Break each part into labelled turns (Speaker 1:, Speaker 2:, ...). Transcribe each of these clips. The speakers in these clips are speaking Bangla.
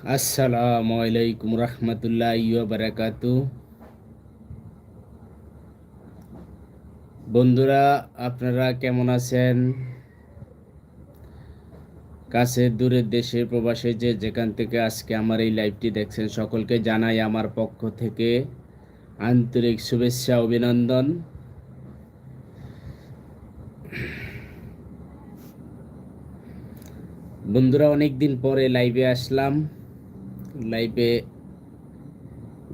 Speaker 1: আসসালামু আলাইকুম রহমতুল্লাহ বারাকাতু বন্ধুরা, আপনারা কেমন আছেন? কাছে দূরের দেশে, প্রবাসে যে যেখান থেকে আজকে আমার এই লাইভটি দেখছেন, সকলকে জানাই আমার পক্ষ থেকে আন্তরিক শুভেচ্ছা, অভিনন্দন। বন্ধুরা অনেক দিন পরে লাইভে আসলাম। লাইভে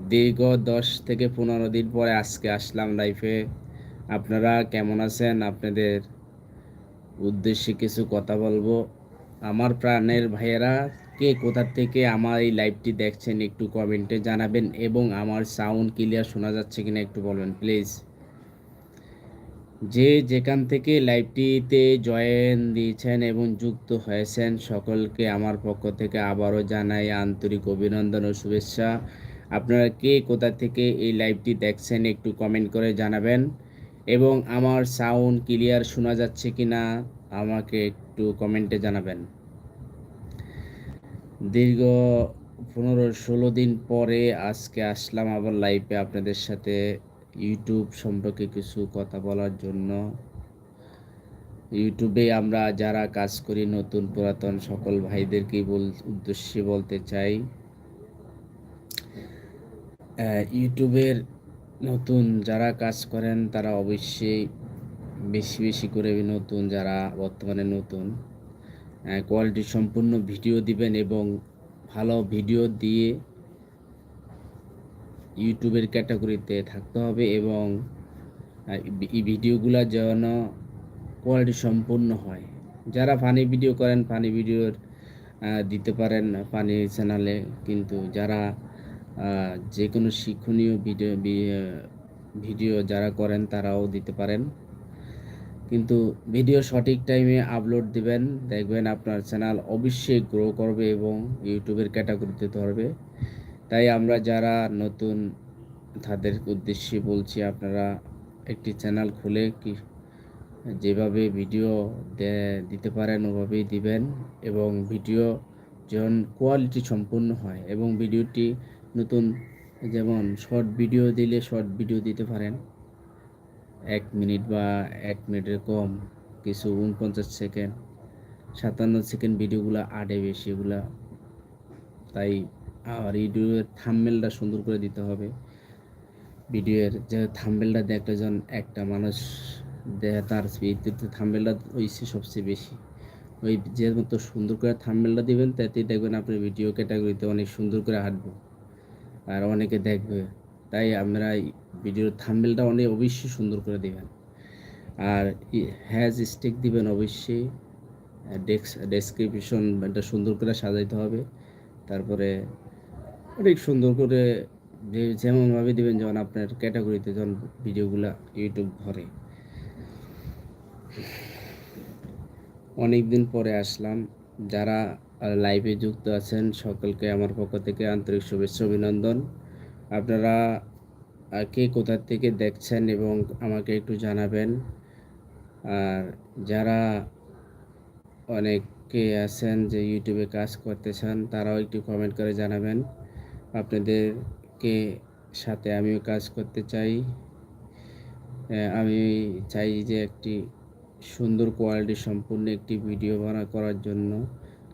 Speaker 1: দীর্ঘ দশ থেকে পনেরো দিন পরে আজকে আসলাম লাইফে আপনারা কেমন আছেন? আপনাদের উদ্দেশ্যে কিছু কথা বলব। আমার প্রাণের ভাইয়েরা, কে কোথা থেকে আমার এই লাইভটি দেখছেন একটু কমেন্টে জানাবেন এবং আমার সাউন্ড ক্লিয়ার শোনা যাচ্ছে কিনা একটু বলবেন প্লিজ যে যেখান থেকে লাইভটিতে জয়েন দিয়েছেন এবং যুক্ত হয়েছেন, সকলকে আমার পক্ষ থেকে আবারও জানাই আন্তরিক অভিনন্দন ও শুভেচ্ছা। আপনারা কে কোথা থেকে এই লাইভটি দেখছেন একটু কমেন্ট করে জানাবেন। এবং আমার সাউন্ড ক্লিয়ার শোনা যাচ্ছে কি না আমাকে একটু কমেন্টে জানাবেন। দীর্ঘ পনেরো ষোলো দিন পরে আজকে আসলাম আবার লাইভে আপনাদের সাথে। ইউটিউব সম্পর্কে কিছু কথা বলার জন্য। ইউটিউবে আমরা যারা কাজ করি, নতুন পুরাতন সকল ভাইদেরকেই বল, উদ্দেশ্যে বলতে চাই ইউটিউবের নতুন যারা কাজ করেন, তারা অবশ্যই বেশি বেশি করে নতুন, যারা বর্তমানে নতুন কোয়ালিটি সম্পূর্ণ ভিডিও দিবেন এবং ভালো ভিডিও দিয়ে ইউটিউবের ক্যাটাগরিতে থাকতে হবে এবং এই ভিডিওগুলো যেন কোয়ালিটি সম্পূর্ণ হয়। যারা ফানি ভিডিও করেন, ফানি ভিডিওর দিতে পারেন ফানি চ্যানেলে, কিন্তু যারা যে কোনো শিক্ষণীয় ভিডিও ভিডিও যারা করেন তারাও দিতে পারেন। কিন্তু ভিডিও সঠিক টাইমে আপলোড দিবেন, দেখবেন আপনার চ্যানেল অবশ্যই গ্রো করবে এবং ইউটিউবের ক্যাটাগরিতে ধরবে। তাই আমরা যারা নতুন, তাদের উদ্দেশ্যে বলছি আপনারা একটি চ্যানেল খুলে কি, যেভাবে ভিডিও দিতে পারেন ওভাবেই দিবেন এবং ভিডিও যেমন কোয়ালিটি সম্পূর্ণ হয় এবং ভিডিওটি নতুন, যেমন শর্ট ভিডিও দিলে শর্ট ভিডিও দিতে পারেন। এক মিনিট বা এক মিনিটের কম, কিছু উনপঞ্চাশ সেকেন্ড, সাতান্ন সেকেন্ড ভিডিওগুলো আটে বেশি এগুলা। তাই আর ভিডিওর থাম্বেলটা সুন্দর করে দিতে হবে। ভিডিওর যে থাম্বেলটা দেখলে যখন একটা মানুষ তার থাম্বেলটা হয়েছে সবচেয়ে বেশি। ওই যে মতো সুন্দর করে থাম্বেলটা দিবেন, তাতেই দেখবেন আপনার ভিডিও ক্যাটাগরিতে অনেক সুন্দর করে হাঁটবে আর অনেকে দেখবে। তাই আমরা ভিডিওর থাম্বেলটা অনেক অবশ্যই সুন্দর করে দেবেন। আর হ্যাজ স্টিক দিবেন অবশ্যই। ডেস্ক ডেসক্রিপশন এটা সুন্দর করে সাজাইতে হবে। তারপরে অনেক সুন্দর করে যে যেমনভাবে দেবেন যেমন আপনার ক্যাটাগরিতে যখন ভিডিওগুলো ইউটিউব ধরে। অনেক দিন পরে আসলাম। যারা লাইভে যুক্ত আছেন, সকলকে আমার পক্ষ থেকে আন্তরিক শুভেচ্ছা, অভিনন্দন। আপনারা কে কোথা থেকে দেখছেন এবং আমাকে একটু জানাবেন। আর যারা অনেকে আছেন যে ইউটিউবে কাজ করতে চান, তারাও একটু কমেন্ট করে জানাবেন। আপনাদেরকে সাথে আমিও কাজ করতে চাই। আমি চাই যে একটি সুন্দর কোয়ালিটি সম্পূর্ণ একটি ভিডিও বানা করার জন্য,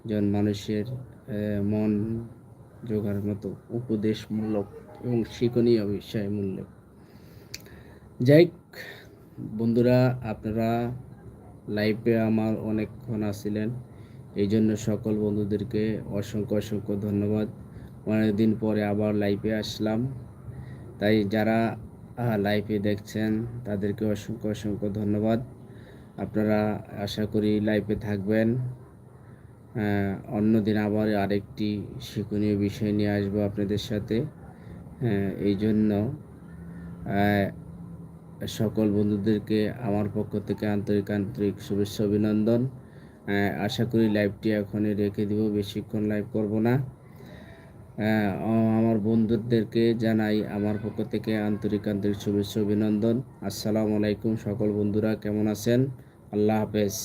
Speaker 1: যেন মানুষের মন জোগার মতো উপদেশমূলক এবং শিক্ষণীয় মূল্য যাই বন্ধুরা, আপনারা লাইভে আমার অনেকক্ষণ আসছিলেন এই জন্য সকল বন্ধুদেরকে অসংখ্য অসংখ্য ধন্যবাদ। অনেকদিন পরে আবার লাইভে আসলাম। তাই যারা লাইভে দেখছেন, তাদেরকে অসংখ্য অসংখ্য ধন্যবাদ। আপনারা আশা করি লাইভে থাকবেন। অন্যদিন আবার আরেকটি শিক্ষণীয় বিষয় নিয়ে আসব আপনাদের সাথে। এই জন্য সকল বন্ধুদেরকে আমার পক্ষ থেকে আন্তরিক আন্তরিক শুভেচ্ছা, অভিনন্দন। আশা করি লাইভটি এখনই রেখে দিব, বেশিক্ষণ লাইভ করব না। আমার বন্ধুদেরকে জানাই আমার পক্ষ থেকে আন্তরিক আন্তরিক শুভেচ্ছা, অভিনন্দন। আসসালামু আলাইকুম সকল বন্ধুরা, কেমন আছেন? আল্লাহ হাফেজ।